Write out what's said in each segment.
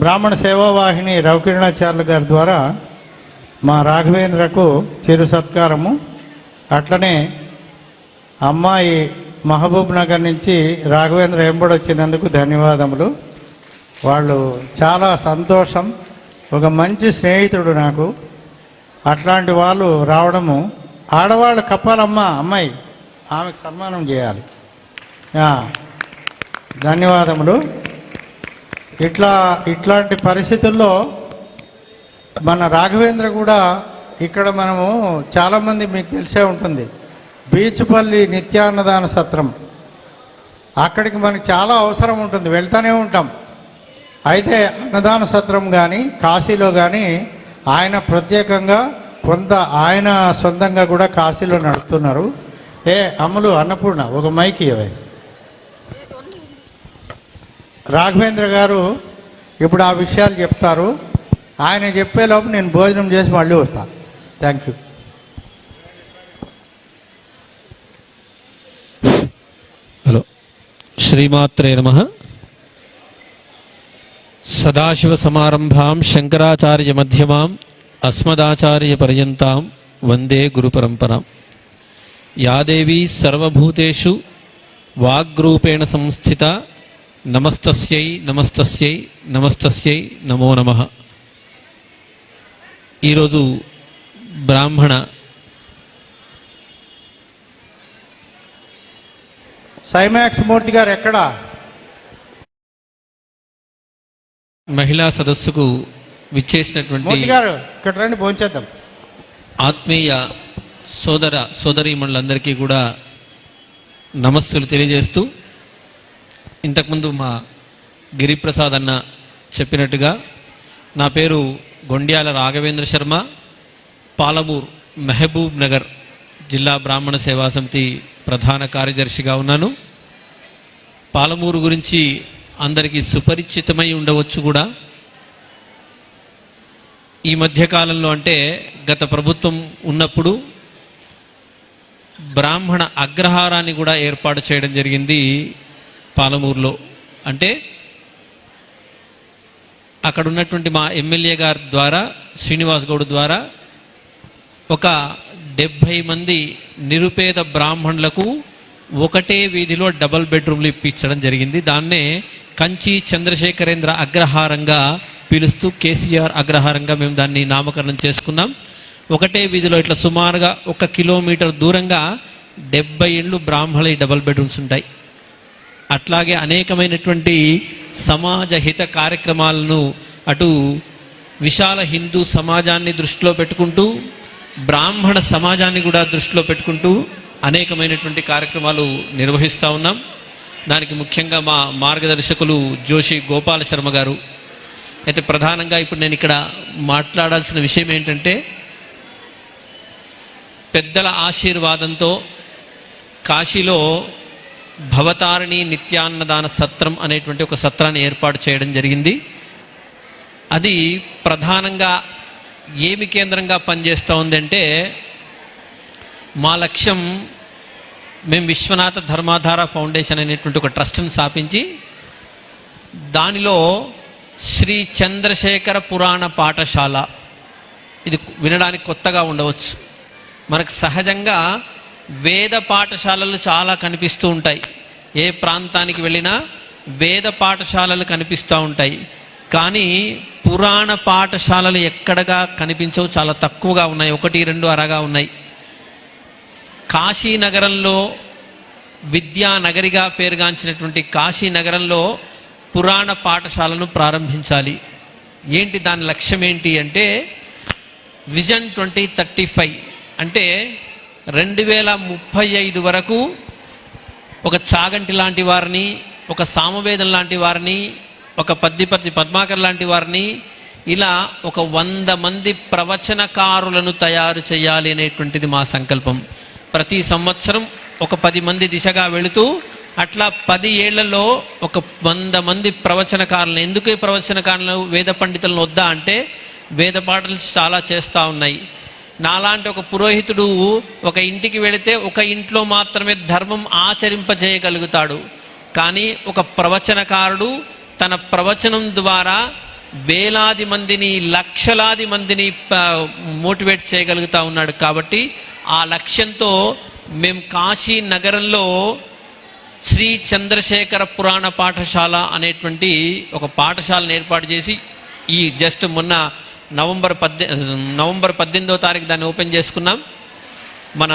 బ్రాహ్మణ సేవావాహిని రవికిరణాచార్యులు గారి ద్వారా మా రాఘవేంద్రకు చిరు సత్కారము. అట్లనే అమ్మాయి మహబూబ్ నగర్ నుంచి రాఘవేంద్ర ఎంబడి వచ్చినందుకు ధన్యవాదములు. వాళ్ళు చాలా సంతోషం. ఒక మంచి స్నేహితుడు నాకు. అట్లాంటి వాళ్ళు రావడము. ఆడవాళ్ళు కప్పాలమ్మ అమ్మాయి. ఆమెకు సన్మానం చేయాలి. ధన్యవాదములు. ఇట్లా ఇట్లాంటి పరిస్థితుల్లో మన రాఘవేంద్ర కూడా ఇక్కడ మనము చాలామంది మీకు తెలిసే ఉంటుంది. బీచ్పల్లి నిత్యాన్నదాన సత్రం. అక్కడికి మనకి చాలా అవసరం ఉంటుంది. వెళ్తూనే ఉంటాం. అయితే అన్నదాన సత్రం కానీ కాశీలో కానీ ఆయన ప్రత్యేకంగా కొంత ఆయన సొంతంగా కూడా కాశీలో నడుపుతున్నారు. ఏ అమ్ములు అన్నపూర్ణ ఒక మైక్ ఇవ్వే రాఘవేంద్ర గారు ఇప్పుడు ఆ విషయాలు చెప్తారు. ఆయన చెప్పేలోపు నేను భోజనం చేసి మళ్ళీ వస్తాను థ్యాంక్ యూ హలో. శ్రీమాత్రే నమ. సదాశివ సమారంభాం శంకరాచార్య మధ్యమాం అస్మదాచార్య పర్యంతాం వందే గురు పరంపరాం. యాదేవీ సర్వభూతేషు వాగ్రూపేణ సంస్థిత నమస్తస్యై నమస్తస్యై నమస్తస్యై నమో నమ. ఈరోజు బ్రాహ్మణ సైమాక్స్ మూర్తి గారు ఎక్కడా? మహిళా సదస్సుకు విచ్చేసినటువంటి గారు ఇక్కడ రండి భోంచేద్దాం ఆత్మీయ సోదర సోదరీమణులందరికీ కూడా నమస్సులు తెలియజేస్తూ ఇంతకుముందు మా గిరిప్రసాద్ అన్న చెప్పినట్టుగా నా పేరు గొండ్యాల రాఘవేంద్ర శర్మ పాలమూర్ మెహబూబ్ నగర్ జిల్లా బ్రాహ్మణ సేవా సమితి ప్రధాన కార్యదర్శిగా ఉన్నాను. పాలమూరు గురించి అందరికీ సుపరిచితమై ఉండవచ్చు కూడా. ఈ మధ్యకాలంలో అంటే గత ప్రభుత్వం ఉన్నప్పుడు బ్రాహ్మణ అగ్రహారాన్ని కూడా ఏర్పాటు చేయడం జరిగింది. పాలమూరులో. అంటే అక్కడ ఉన్నటువంటి మా ఎమ్మెల్యే గారి ద్వారా శ్రీనివాస్ గౌడ్ ద్వారా ఒక డెబ్భై మంది నిరుపేద బ్రాహ్మణులకు ఒకటే వీధిలో డబల్ బెడ్రూమ్లు ఇప్పించడం జరిగింది. దాన్నే కంచి చంద్రశేఖరేంద్ర అగ్రహారంగా పిలుస్తూ కేసీఆర్ అగ్రహారంగా మేము దాన్ని నామకరణం చేసుకున్నాం. ఒకటే వీధిలో ఇట్లా సుమారుగా ఒక కిలోమీటర్ దూరంగా డెబ్బై ఇండ్లు బ్రాహ్మణ డబల్ బెడ్రూమ్స్ ఉంటాయి. అట్లాగే అనేకమైనటువంటి సమాజ హిత కార్యక్రమాలను అటు విశాల హిందూ సమాజాన్ని దృష్టిలో పెట్టుకుంటూ బ్రాహ్మణ సమాజాన్ని కూడా దృష్టిలో పెట్టుకుంటూ అనేకమైనటువంటి కార్యక్రమాలు నిర్వహిస్తూ ఉన్నాం. దానికి ముఖ్యంగా మా మార్గదర్శకులు జోషి గోపాల శర్మ గారు. అయితే ప్రధానంగా ఇప్పుడు నేను ఇక్కడ మాట్లాడాల్సిన విషయం ఏంటంటే పెద్దల ఆశీర్వాదంతో కాశీలో భవతారిణి నిత్యాన్నదాన సత్రం అనేటువంటి ఒక సత్రాన్ని ఏర్పాటు చేయడం జరిగింది. అది ప్రధానంగా ఏమి కేంద్రంగా పనిచేస్తూ ఉందంటే మా లక్ష్యం మేము విశ్వనాథ ధర్మాధార ఫౌండేషన్ అనేటువంటి ఒక ట్రస్ట్ని స్థాపించి దానిలో శ్రీ చంద్రశేఖర పురాణ పాఠశాల ఇది వినడానికి కొత్తగా ఉండవచ్చు. మనకు సహజంగా వేద పాఠశాలలు చాలా కనిపిస్తూ ఉంటాయి. ఏ ప్రాంతానికి వెళ్ళినా వేద పాఠశాలలు కనిపిస్తూ ఉంటాయి. కానీ పురాణ పాఠశాలలు ఎక్కడగా కనిపించవు చాలా తక్కువగా ఉన్నాయి. ఒకటి రెండు అరగా ఉన్నాయి. కాశీనగరంలో విద్యానగరిగా పేరుగాంచినటువంటి కాశీనగరంలో పురాణ పాఠశాలను ప్రారంభించాలి. ఏంటి దాని లక్ష్యం ఏంటి అంటే విజన్ ట్వంటీ థర్టీ ఫైవ్ అంటే రెండు వేల ముప్పై ఐదు వరకు ఒక చాగంటి లాంటి వారిని ఒక సామవేదం లాంటి వారిని ఒక పద్దిపతి పద్మాకర్ లాంటి వారిని ఇలా ఒక వంద మంది ప్రవచనకారులను తయారు చేయాలి అనేటువంటిది మా సంకల్పం. ప్రతి సంవత్సరం ఒక పది మంది దిశగా వెళుతూ అట్లా పది ఏళ్ళలో ఒక వంద మంది ప్రవచనకారులను ఎందుకు ప్రవచనకారులను వేద పండితులను వద్దా అంటే వేద పాటలు చాలా చేస్తూ ఉన్నాయి. నాలాంటి ఒక పురోహితుడు ఒక ఇంటికి వెళితే ఒక ఇంట్లో మాత్రమే ధర్మం ఆచరింపజేయగలుగుతాడు. కానీ ఒక ప్రవచనకారుడు తన ప్రవచనం ద్వారా వేలాది మందిని లక్షలాది మందిని మోటివేట్ చేయగలుగుతా ఉన్నాడు. కాబట్టి ఆ లక్ష్యంతో మేము కాశీ నగరంలో శ్రీ చంద్రశేఖర పురాణ పాఠశాల అనేటువంటి ఒక పాఠశాలను ఏర్పాటు చేసి ఈ జస్ట్ మొన్న నవంబర్ పద్దె నవంబర్ పద్దెనిమిదో తారీఖు దాన్ని ఓపెన్ చేసుకున్నాం. మన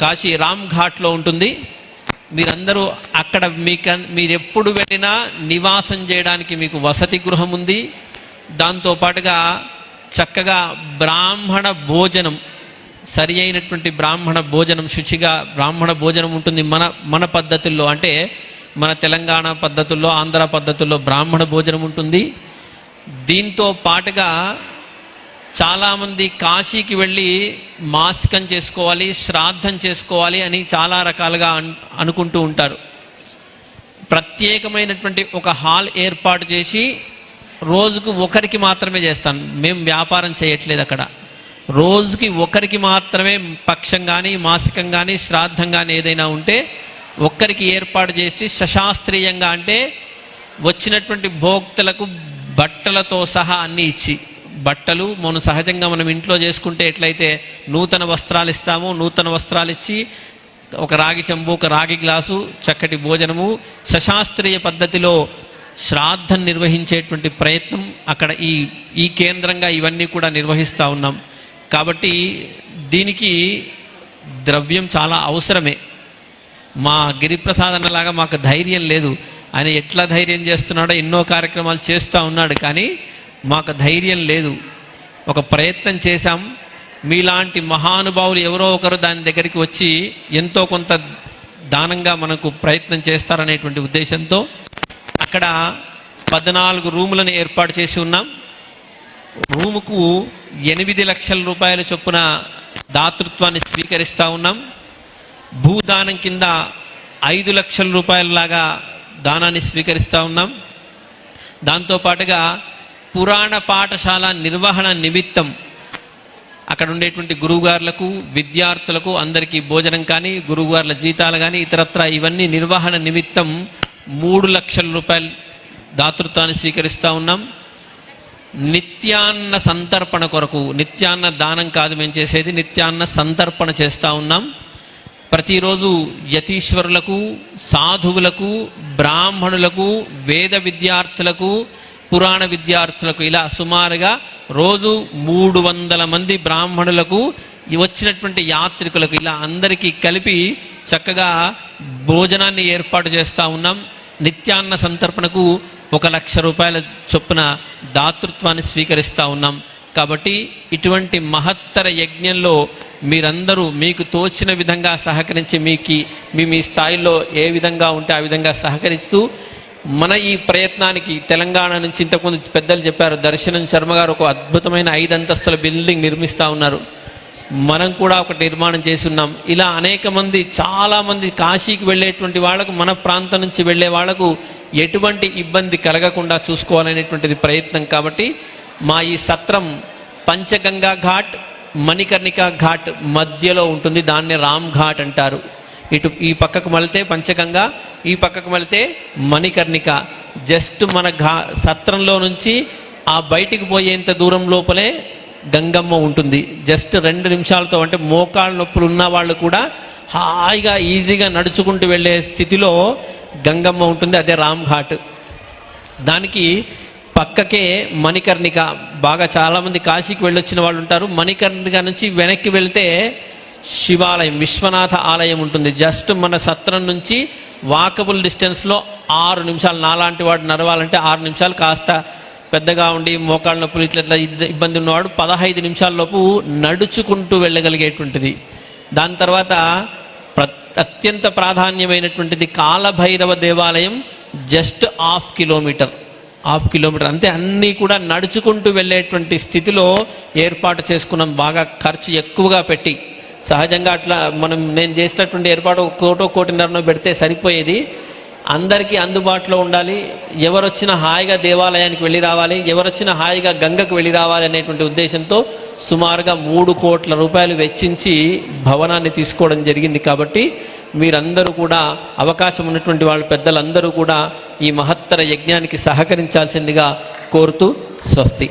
కాశీ రామ్ ఘాట్లో ఉంటుంది. మీరందరూ అక్కడ మీకు మీరు ఎప్పుడు వెళ్ళినా నివాసం చేయడానికి మీకు వసతి గృహం ఉంది. దాంతో పాటుగా చక్కగా బ్రాహ్మణ భోజనం సరి అయినటువంటి బ్రాహ్మణ భోజనం శుచిగా బ్రాహ్మణ భోజనం ఉంటుంది మన మన పద్ధతుల్లో. అంటే మన తెలంగాణ పద్ధతుల్లో ఆంధ్ర పద్ధతుల్లో బ్రాహ్మణ భోజనం ఉంటుంది. దీంతో పాటుగా చాలామంది కాశీకి వెళ్ళి మాసికం చేసుకోవాలి శ్రాద్ధం చేసుకోవాలి అని చాలా రకాలుగా అన్- అనుకుంటూ ఉంటారు. ప్రత్యేకమైనటువంటి ఒక హాల్ ఏర్పాటు చేసి రోజుకు ఒకరికి మాత్రమే చేస్తాం. మేము వ్యాపారం చేయట్లేదు అక్కడ. రోజుకి ఒకరికి మాత్రమే పక్షం కానీ మాసికం కానీ శ్రాద్ధం కానీ ఏదైనా ఉంటే ఒక్కరికి ఏర్పాటు చేసి సశాస్త్రీయంగా అంటే వచ్చినటువంటి భోక్తలకు బట్టలతో సహా అన్నీ ఇచ్చి బట్టలు మనం సహజంగా మనం ఇంట్లో చేసుకుంటే ఎట్లయితే నూతన వస్త్రాలు ఇస్తామో నూతన వస్త్రాలు ఇచ్చి ఒక రాగి చెంబు ఒక రాగి గ్లాసు చక్కటి భోజనము సశాస్త్రీయ పద్ధతిలో శ్రాద్ధం నిర్వహించేటువంటి ప్రయత్నం అక్కడ ఈ ఈ కేంద్రంగా ఇవన్నీ కూడా నిర్వహిస్తూ ఉన్నాం. కాబట్టి దీనికి ద్రవ్యం చాలా అవసరమే. మా గిరిప్రసాద్ అన్నలాగా మాకు ధైర్యం లేదు. ఆయన ఎట్లా ధైర్యం చేస్తున్నాడో ఎన్నో కార్యక్రమాలు చేస్తూ ఉన్నాడు కానీ మాకు ధైర్యం లేదు. ఒక ప్రయత్నం చేశాం. మీలాంటి మహానుభావులు ఎవరో ఒకరు దాని దగ్గరికి వచ్చి ఎంతో కొంత దానంగా మనకు ప్రయత్నం చేస్తారనేటువంటి ఉద్దేశంతో అక్కడ పద్నాలుగు రూములను ఏర్పాటు చేసి ఉన్నాం. రూముకు ఎనిమిది లక్షల రూపాయల చొప్పున దాతృత్వాన్ని స్వీకరిస్తూ ఉన్నాం. భూదానం కింద ఐదు లక్షల రూపాయలలాగా దానాన్ని స్వీకరిస్తూ ఉన్నాం. దాంతోపాటుగా పురాణ పాఠశాల నిర్వహణ నిమిత్తం అక్కడ ఉండేటువంటి గురువుగారులకు విద్యార్థులకు అందరికీ భోజనం కానీ గురువుగారుల జీతాలు కానీ ఇతరత్ర ఇవన్నీ నిర్వహణ నిమిత్తం మూడు లక్షల రూపాయలు దాతృత్వాన్ని స్వీకరిస్తూ ఉన్నాం. నిత్యాన్న సంతర్పణ కొరకు నిత్యాన్న దానం కాదు మేము చేసేది నిత్యాన్న సంతర్పణ చేస్తూ ఉన్నాం. ప్రతిరోజు యతీశ్వరులకు సాధువులకు బ్రాహ్మణులకు వేద విద్యార్థులకు పురాణ విద్యార్థులకు ఇలా సుమారుగా రోజు మూడు వందల మంది బ్రాహ్మణులకు వచ్చినటువంటి యాత్రికులకు ఇలా అందరికీ కలిపి చక్కగా భోజనాన్ని ఏర్పాటు చేస్తూ ఉన్నాం. నిత్యాన్న సంతర్పణకు ఒక లక్ష రూపాయల చొప్పున దాతృత్వాన్ని స్వీకరిస్తూ ఉన్నాం. కాబట్టి ఇటువంటి మహత్తర యజ్ఞంలో మీరందరూ మీకు తోచిన విధంగా సహకరించి మీకు మీ మీ స్థాయిలో ఏ విధంగా ఉంటే ఆ విధంగా సహకరిస్తూ మన ఈ ప్రయత్నానికి తెలంగాణ నుంచి ఇంతకుముందు పెద్దలు చెప్పారు దర్శనం శర్మ గారు ఒక అద్భుతమైన ఐదు అంతస్తుల బిల్డింగ్ నిర్మిస్తూ ఉన్నారు. మనం కూడా ఒక నిర్మాణం చేసి ఉన్నాం. ఇలా అనేక మంది చాలామంది కాశీకి వెళ్ళేటువంటి వాళ్ళకు మన ప్రాంతం నుంచి వెళ్ళే వాళ్ళకు ఎటువంటి ఇబ్బంది కలగకుండా చూసుకోవాలనేటువంటిది ప్రయత్నం కాబట్టి మా ఈ సత్రం పంచగంగా ఘాట్ మణికర్ణిక ఘాట్ మధ్యలో ఉంటుంది. దాన్ని రామ్ ఘాట్ అంటారు. ఇటు ఈ పక్కకు మళ్తే పంచగంగా ఈ పక్కకు మళ్తే మణికర్ణిక. జస్ట్ మన ఘా సత్రంలో నుంచి ఆ బయటికి పోయేంత దూరం లోపలే గంగమ్మ ఉంటుంది. జస్ట్ రెండు నిమిషాలతో అంటే మోకాళ్ళ నొప్పులు ఉన్న వాళ్ళు కూడా హాయిగా ఈజీగా నడుచుకుంటూ వెళ్ళే స్థితిలో గంగమ్మ ఉంటుంది. అదే రామ్ ఘాట్. దానికి పక్కకే మణికర్ణిక. బాగా చాలామంది కాశీకి వెళ్ళొచ్చిన వాళ్ళు ఉంటారు. మణికర్ణిక నుంచి వెనక్కి వెళ్తే శివాలయం విశ్వనాథ ఆలయం ఉంటుంది. జస్ట్ మన సత్రం నుంచి వాకబుల్ డిస్టెన్స్లో ఆరు నిమిషాలు. నాలాంటి వాడు నడవాలంటే ఆరు నిమిషాలు. కాస్త పెద్దగా ఉండి మోకాళ్ళ నొప్పులు ఇట్లా ఇట్లా ఇబ్బంది ఉన్నవాడు పదహైదు నిమిషాల్లోపు నడుచుకుంటూ వెళ్ళగలిగేటువంటిది. దాని తర్వాత ప్ర అత్యంత ప్రాధాన్యమైనటువంటిది కాలభైరవ దేవాలయం just half kilometre. Half kilometre. అంతే అన్నీ కూడా నడుచుకుంటూ వెళ్ళేటువంటి స్థితిలో ఏర్పాటు చేసుకున్నాం. బాగా ఖర్చు ఎక్కువగా పెట్టి. సహజంగా అట్లా మనం నేను చేసినటువంటి ఏర్పాటు కోటో కోటిన్నరనో పెడితే సరిపోయేది. అందరికీ అందుబాటులో ఉండాలి. ఎవరొచ్చిన హాయిగా దేవాలయానికి వెళ్ళి రావాలి. ఎవరొచ్చిన హాయిగా గంగకు వెళ్ళి రావాలి అనేటువంటి ఉద్దేశంతో సుమారుగా మూడు కోట్ల రూపాయలు వెచ్చించి భవనాన్ని తీసుకోవడం జరిగింది. కాబట్టి మీరందరూ కూడా అవకాశం ఉన్నటువంటి వాళ్ళ పెద్దలందరూ కూడా ఈ మహత్తర యజ్ఞానికి సహకరించాల్సిందిగా కోరుతూ స్వస్తి.